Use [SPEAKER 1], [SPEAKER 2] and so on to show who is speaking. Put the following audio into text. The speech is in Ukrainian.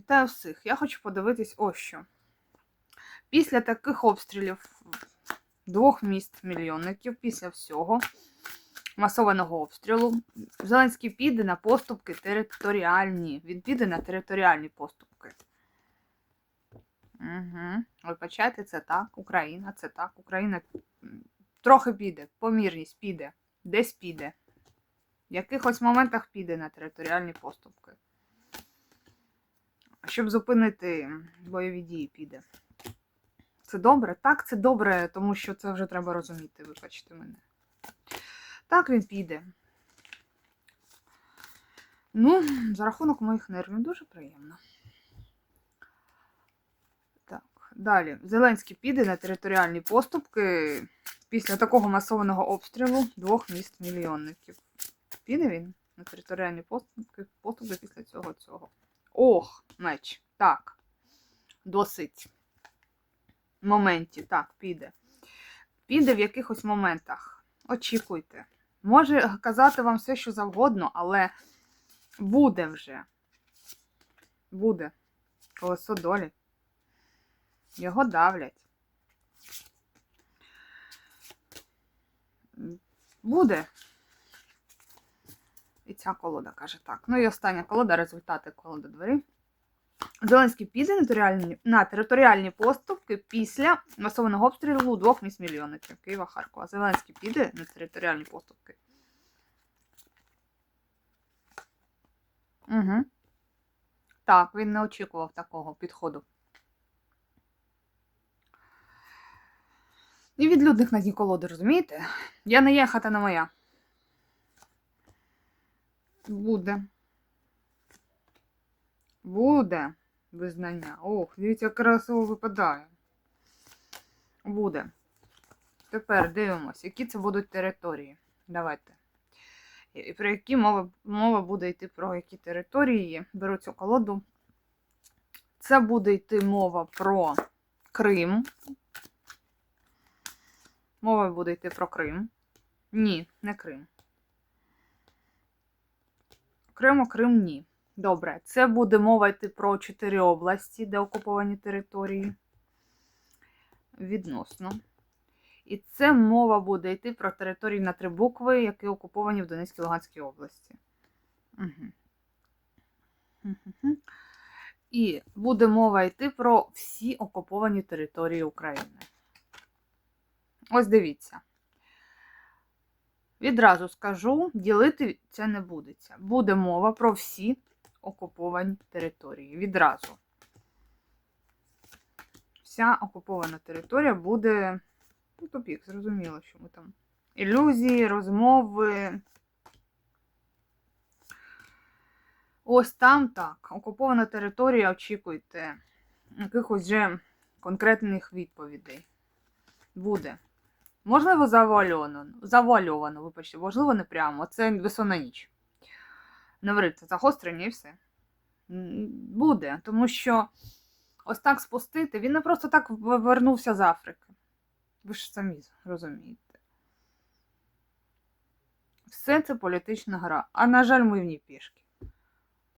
[SPEAKER 1] Вітаю всіх. Я хочу подивитись ось що. Після таких обстрілів двох міст мільйонників, після всього масованого обстрілу, Зеленський піде на поступки територіальні. Він піде на територіальні поступки. Угу. Вибачайте, це так. Україна, це так. Україна трохи піде, помірність піде, десь піде. В якихось моментах піде на територіальні поступки. Щоб зупинити бойові дії піде. Це добре? Так, це добре, тому що це вже треба розуміти, вибачте мене. Так він піде. Ну, за рахунок моїх нервів дуже приємно. Так, далі. Зеленський піде на територіальні поступки після такого масованого обстрілу двох міст мільйонників. Піде він на територіальні поступки, поступки після цього цього. Ох, меч. Так. Досить. Моменті, так, піде. Піде в якихось моментах. Очікуйте. Може казати вам все, що завгодно, але буде вже. Буде. Колесо долі. Його давлять. Буде. І ця колода каже так. Ну і остання колода, результати колоди двері. Зеленський піде на територіальні, на територіальні поступки після масованого обстрілу двох міст мільйонників Києва Харкова. Зеленський піде на територіальні поступки. Угу. Так, він не очікував такого підходу. І відлюдних на дні колоди, розумієте? Я не є хата не моя. Буде. Буде визнання. Ох, дивіться, як красиво випадає. Буде. Тепер дивимося, які це будуть території. Давайте. І про які мова, мова буде йти про які території. Беру цю колоду. Це буде йти мова про Крим. Мова буде йти про Крим. Ні, не Крим. Окремо Крим ні. Добре, це буде мова йти про чотири області, де окуповані території. Відносно. І це мова буде йти про території на три букви, які окуповані в Донецькій Луганській області. Угу. І буде мова йти про всі окуповані території України. Ось дивіться. Відразу скажу, ділити це не будеться. Буде мова про всі окуповані території. Відразу. Вся окупована територія буде. Ну, тупік, зрозуміло, що ми там. Ілюзії, розмови. Ось там так. Окупована територія, очікуйте якихось вже конкретних відповідей. Буде. Можливо, завуальовано, завуальовано, вибачте, можливо, не прямо. Це весона ніч. Не вариться загострення і все. Буде, тому що ось так спустити, він не просто так в- вернувся з Африки. Ви ж самі розумієте. Все це політична гра. А на жаль, ми в ній пішки.